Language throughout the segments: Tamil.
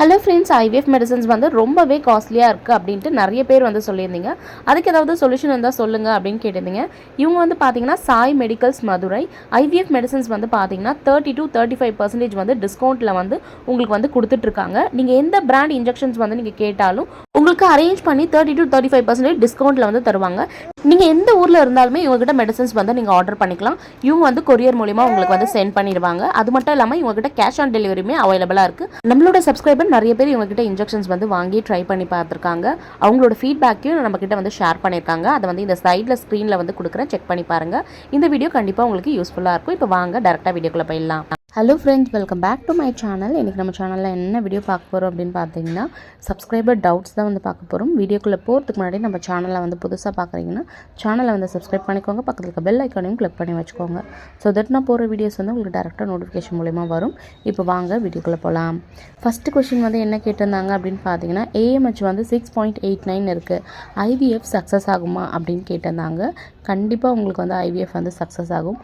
ஹலோ ஃப்ரெண்ட்ஸ் ஐவிஎஃப் மெடிசன்ஸ் வந்து ரொம்பவே காஸ்ட்லியாக இருக்குது அப்படின்ட்டு நிறைய பேர் வந்து சொல்லியிருந்தீங்க. அதுக்கு ஏதாவது சொல்யூஷன் இருந்தால் சொல்லுங்கள் அப்படின்னு கேட்டிருந்தீங்க. இவங்க வந்து பார்த்தீங்கன்னா Sai medicals Madurai. IVF medicines வந்து பார்த்தீங்கன்னா thirty to thirty five percentage வந்து டிஸ்கவுண்ட்டில் வந்து உங்களுக்கு வந்து கொடுத்துட்ருக்காங்க நீங்கள் எந்த பிராண்ட் இன்ஜெக்ஷன்ஸ் வந்து நீங்கள் கேட்டாலும் உங்களுக்கு அரேஞ்ச் பண்ணி thirty to thirty five percentage டிஸ்கவுண்ட்டில் வந்து தருவாங்க. நீங்கள் எந்த ஊரில் இருந்தாலுமே இவங்ககிட்ட மெடிசன்ஸ் வந்து நீங்கள் ஆர்டர் பண்ணிக்கலாம். இவங்க வந்து கொரியர் மூலிமா உங்களுக்கு வந்து சென்ட் பண்ணிடுவாங்க. அது மட்டும் இல்லாமல் இவங்ககிட்ட கேஷ் ஆன் டெலிவரியுமே அவைலபிளாக இருக்குது நம்மளோட சப்ஸ்கிரைபர் நிறைய பேர் இவங்ககிட்ட இன்ஜெக்ஷன்ஸ் வந்து வாங்கி ட்ரை பண்ணி பார்த்துருக்காங்க. அவங்களோட ஃபீட்பேக்கையும் நம்மக்கிட்ட வந்து ஷேர் பண்ணியிருக்காங்க. அதை வந்து இந்த சைடில் ஸ்க்ரீனில் வந்து கொடுக்குறேன். செக் பண்ணி பாருங்கள் இந்த வீடியோ கண்டிப்பாக உங்களுக்கு யூஸ்ஃபுல்லாக இருக்கும். இப்போ வாங்க டேரெக்டாக வீடியோக்குள்ளே போயிடலாம். Hello friends welcome back to my channel இன்றைக்கி நம்ம சேனலில் என்ன வீடியோ பார்க்க போகிறோம் அப்படின்னு பார்த்தீங்கன்னா சப்ஸ்கிரைபர் டவுட்ஸ் தான் வந்து பார்க்க போகிறோம் வீடியோக்குள்ளே போகிறதுக்கு முன்னாடி நம்ம சேனலை வந்து புதுசாக பார்க்குறீங்கன்னா சேனலை வந்து சப்ஸ்கிரைப் பண்ணிக்கோங்க. பக்கத்தில் இருக்க பெல் ஐக்கானையும் கிளிக் பண்ணி வச்சுக்கோங்க. ஸோ தட் நான் போகிற வீடியோஸ் வந்து உங்களுக்கு டேரெக்டாக நோட்டிஃபிகேஷன் மூலிமா வரும். இப்போ வாங்க வீடியோக்குள்ளே போகலாம் ஃபஸ்ட்டு கொஷின் வந்து என்ன கேட்டிருந்தாங்க அப்படின்னு பார்த்தீங்கன்னா ஏஎம்ஹெச் வந்து சிக்ஸ் பாயிண்ட் எயிட் நைன் இருக்குது ஐவிஎஃப் சக்ஸஸ் ஆகுமா அப்படின்னு கேட்டிருந்தாங்க. கண்டிப்பாக உங்களுக்கு வந்து ஐவிஎஃப் வந்து சக்ஸஸ் ஆகும்.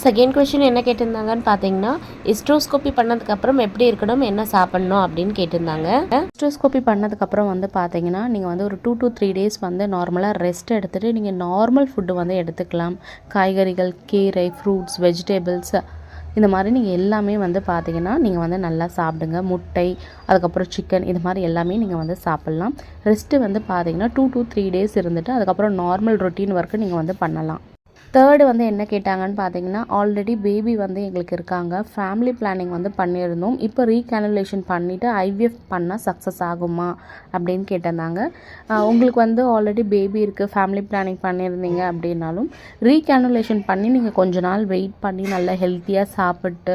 செகண்ட் கொஷின் என்ன கேட்டிருந்தாங்கன்னு பார்த்தீங்கன்னா இஸ்ட்ரோஸ்கோப்பி பண்ணதுக்கப்புறம் எப்படி இருக்கணும் என்ன சாப்பிட்ணும் அப்படின்னு கேட்டிருந்தாங்க. இஸ்ட்ரோஸ்கோப்பி பண்ணதுக்கப்புறம் வந்து பார்த்தீங்கன்னா நீங்கள் வந்து ஒரு டூ டு த்ரீ டேஸ் வந்து நார்மலாக ரெஸ்ட் எடுத்துகிட்டு நீங்கள் நார்மல் ஃபுட்டு வந்து எடுத்துக்கலாம். காய்கறிகள் கீரை ஃப்ரூட்ஸ் வெஜிடபிள்ஸ் இந்த மாதிரி நீங்கள் எல்லாமே வந்து பார்த்தீங்கன்னா நீங்கள் வந்து நல்லா சாப்பிடுங்க. முட்டை அதுக்கப்புறம் சிக்கன் இது மாதிரி எல்லாமே நீங்கள் வந்து சாப்பிட்லாம். ரெஸ்ட்டு வந்து பார்த்தீங்கன்னா டூ டு த்ரீ டேஸ் இருந்துட்டு அதுக்கப்புறம் நார்மல் ரொட்டீன் ஒர்க்கு நீங்கள் வந்து பண்ணலாம். தேர்டு வந்து என்ன கேட்டாங்கன்னு பார்த்தீங்கன்னா ஆல்ரெடி பேபி வந்து எங்களுக்கு இருக்காங்க. ஃபேமிலி பிளானிங் வந்து பண்ணியிருந்தோம். இப்போ ரீகேனுலேஷன் பண்ணிவிட்டு ஐவிஎஃப் பண்ணால் சக்ஸஸ் ஆகுமா அப்படின்னு கேட்டிருந்தாங்க. உங்களுக்கு வந்து ஆல்ரெடி பேபி இருக்குது ஃபேமிலி பிளானிங் பண்ணியிருந்தீங்க அப்படின்னாலும் ரீகேனுலேஷன் பண்ணி நீங்கள் கொஞ்ச நாள் வெயிட் பண்ணி நல்லா ஹெல்த்தியாக சாப்பிட்டு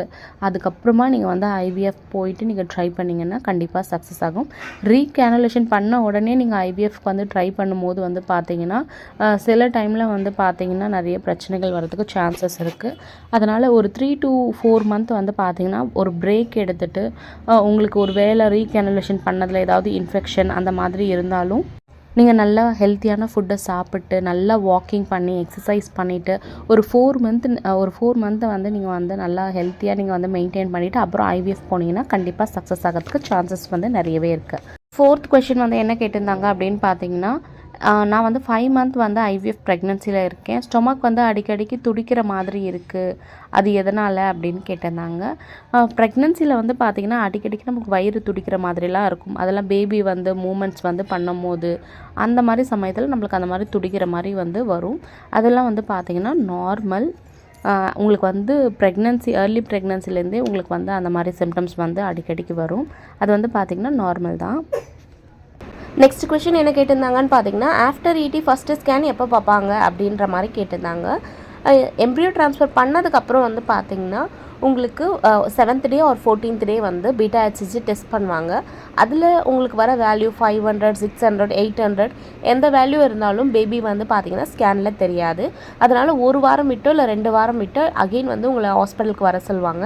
அதுக்கப்புறமா நீங்கள் வந்து ஐவிஎஃப் போயிட்டு நீங்கள் ட்ரை பண்ணிங்கன்னா கண்டிப்பாக சக்ஸஸ் ஆகும். ரீகேனுலேஷன் பண்ண உடனே நீங்கள் ஐவிஎஃப்க்கு வந்து ட்ரை பண்ணும்போது வந்து பார்த்தீங்கன்னா சில டைமில் வந்து பார்த்தீங்கன்னா நிறைய பிரச்சனைகள் வரதுக்கு சான்சஸ் இருக்குது அதனால் ஒரு த்ரீ டு ஃபோர் மந்த் வந்து பார்த்தீங்கன்னா ஒரு பிரேக் எடுத்துட்டு உங்களுக்கு ஒரு வேலை ரீகேனுலேஷன் பண்ணதில் ஏதாவது இன்ஃபெக்ஷன் அந்த மாதிரி இருந்தாலும் நீங்கள் நல்லா ஹெல்த்தியான ஃபுட்டை சாப்பிட்டு நல்லா வாக்கிங் பண்ணி எக்ஸசைஸ் பண்ணிவிட்டு ஒரு ஃபோர் மந்த் ஒரு ஃபோர் மந்த்தை வந்து நீங்கள் வந்து நல்லா ஹெல்த்தியாக நீங்கள் வந்து மெயின்டைன் பண்ணிவிட்டு அப்புறம் ஐவிஎஃப் போனீங்கன்னா கண்டிப்பாக சக்ஸஸ் ஆகிறதுக்கு சான்சஸ் வந்து நிறையவே இருக்குது ஃபோர்த் கொஷின் வந்து என்ன கேட்டிருந்தாங்க அப்படின்னு பார்த்தீங்கன்னா நான் வந்து ஃபைவ் மந்த் வந்து ஐவிஎஃப் ப்ரெக்னென்சியில் இருக்கேன். ஸ்டொமக் வந்து அடிக்கடிக்கு துடிக்கிற மாதிரி இருக்குது அது எதனால் அப்படின்னு கேட்டிருந்தாங்க. ப்ரெக்னென்சியில் வந்து பார்த்திங்கன்னா அடிக்கடிக்கு நமக்கு வயிறு துடிக்கிற மாதிரிலாம் இருக்கும். அதெல்லாம் பேபி வந்து மூமெண்ட்ஸ் வந்து பண்ணும்போது அந்த மாதிரி சமயத்தில் நம்மளுக்கு அந்த மாதிரி துடிக்கிற மாதிரி வந்து வரும். அதெல்லாம் வந்து பார்த்திங்கன்னா நார்மல் உங்களுக்கு வந்து ப்ரெக்னென்சி ஏர்லி ப்ரெக்னென்சிலேருந்தே உங்களுக்கு வந்து அந்த மாதிரி சிம்டம்ஸ் வந்து அடிக்கடிக்கு வரும். அது வந்து பார்த்திங்கன்னா நார்மல் தான். நெக்ஸ்ட் கொஷின் என்ன கேட்டிருந்தாங்கன்னு பார்த்தீங்கன்னா ஆஃப்டர் இடி ஃபஸ்ட்டு ஸ்கேன் எப்போ பார்ப்பாங்க அப்படின்ற மாதிரி கேட்டிருந்தாங்க. எம்ப்ரியோ ட்ரான்ஸ்ஃபர் பண்ணதுக்கப்புறம் வந்து பார்த்தீங்கன்னா உங்களுக்கு seventh day or fourteenth day வந்து பீட்டா ஹெச்சிஜி டெஸ்ட் பண்ணுவாங்க. அதில் உங்களுக்கு வர value five hundred six hundred eight hundred எந்த வேல்யூ இருந்தாலும் பேபி வந்து பார்த்தீங்கன்னா ஸ்கேனில் தெரியாது. அதனால் ஒரு வாரம் விட்டோ இல்லை ரெண்டு வாரம் விட்டோ அகெயின் வந்து உங்களை ஹாஸ்பிட்டலுக்கு வர சொல்லுவாங்க.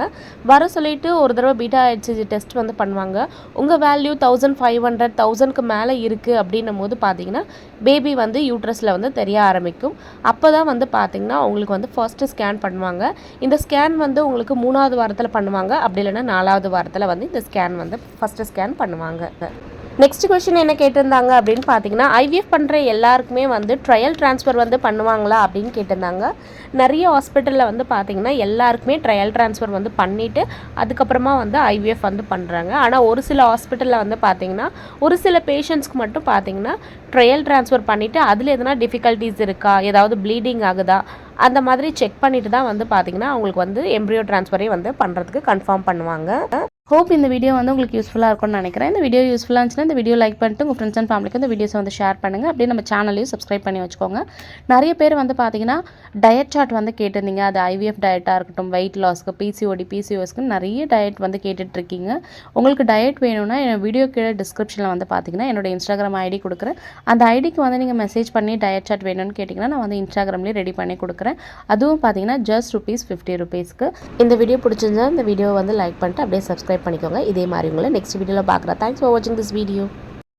வர சொல்லிட்டு ஒரு தடவை பீட்டா ஹெச்சிஜி டெஸ்ட் வந்து பண்ணுவாங்க. உங்கள் வேல்யூ தௌசண்ட் ஃபைவ் ஹண்ட்ரட் தௌசண்ட்க்கு மேலே இருக்குது அப்படின்னும் போது பார்த்தீங்கன்னா பேபி வந்து யூட்ரஸில் வந்து தெரிய ஆரம்பிக்கும். அப்போ தான் வந்து பார்த்தீங்கன்னா உங்களுக்கு வந்து ஃபர்ஸ்ட்டு ஸ்கேன் பண்ணுவாங்க. இந்த ஸ்கேன் வந்து உங்களுக்கு மூணாவது வாரத்தில் பண்ணுவாங்க. அப்படி இல்லைன்னா நாலாவது வாரத்தில் வந்து இந்த ஸ்கேன் வந்து ஃபஸ்ட்டு ஸ்கேன் பண்ணுவாங்க. நெக்ஸ்ட் கொஷின் என்ன கேட்டிருந்தாங்க அப்படின்னு பார்த்தீங்கன்னா ஐவிஎஃப் பண்ணுற எல்லாருக்குமே வந்து ட்ரையல் ட்ரான்ஸ்ஃபர் வந்து பண்ணுவாங்களா அப்படின்னு கேட்டிருந்தாங்க. நிறைய ஹாஸ்பிட்டலில் வந்து பார்த்தீங்கன்னா எல்லாருக்குமே ட்ரையல் ட்ரான்ஸ்ஃபர் வந்து பண்ணிவிட்டு அதுக்கப்புறமா வந்து ஐவிஎஃப் வந்து பண்ணுறாங்க ஆனால் ஒரு சில ஹாஸ்பிட்டலில் வந்து பார்த்தீங்கன்னா ஒரு சில பேஷண்ட்ஸ்க்கு மட்டும் பார்த்தீங்கன்னா ட்ரையல் ட்ரான்ஸ்ஃபர் பண்ணிவிட்டு அதில் எதனா டிஃபிகல்ட்டிஸ் இருக்கா? ஏதாவது ப்ளீடிங் ஆகுதா? அந்த மாதிரி செக் பண்ணிவிட்டு தான் வந்து பார்த்தீங்கன்னா அவங்களுக்கு வந்து எம்ப்ரியோ ட்ரான்ஸ்ஃபரே வந்து பண்ணுறதுக்கு கன்ஃபார்ம் பண்ணுவாங்க. ஹோப் இந்த வீடியோ வந்து உங்களுக்கு யூஸ்ஃபுல்லாக இருக்கும்னு நினைக்கிறேன். இந்த வீடியோ யூஸ்ஃபுல்லாக இருந்துச்சுன்னா இந்த வீடியோ லைக் பண்ணிட்டு உங்கள் ஃப்ரெண்ட்ஸ் அண்ட் ஃபேமிலிக்கு இந்த வீடியோஸை வந்து ஷேர் பண்ணுங்கள் அப்படியே நம்ம சேனலையும் சப்ஸ்கிரைப் பண்ணி வச்சுக்கோங்க. நிறைய பேர் வந்து பார்த்தீங்கன்னா டயட் சார்ட் வந்து கேட்டிருந்தீங்க. அது ஐவிஎஃப் டயட்டாக இருக்கட்டும் வெயிட் லாஸ்க்கு பிசிஓடி பிசிஓஸ்க்கு நிறைய டயட் வந்து கேட்டுட்ருக்கீங்க உங்களுக்கு டயட் வேணும்னா என் வீடியோ கீழே டிஸ்கிரிப்ஷனில் வந்து பார்த்தீங்கன்னா என்னோட இன்ஸ்டாகிராம் ஐடி கொடுக்குறேன். அந்த ஐடிக்கு வந்து நீங்கள் மெசேஜ் பண்ணி டயட் சார்ட் வேணும்னு கேட்டிங்கன்னா நான் வந்து இன்ஸ்டாகிராம்லேயே ரெடி பண்ணி கொடுக்குறேன். அதுவும் பார்த்தீங்கன்னா ஜஸ்ட் ருபீஸ் ஃபிஃப்டி ருபீஸ்க்கு இந்த வீடியோ பிடிச்சிருந்தா இந்த வீடியோ வந்து லைக் பண்ணிட்டு அப்படியே சப்ஸ்கிரைப் பண்ணிக்கோங்க. இதே மாதிரி உங்களை நெக்ஸ்ட் வீடியோவில் பார்க்குறேன். தேங்க்ஸ் ஃபார் வாட்சிங் திஸ் வீடியோ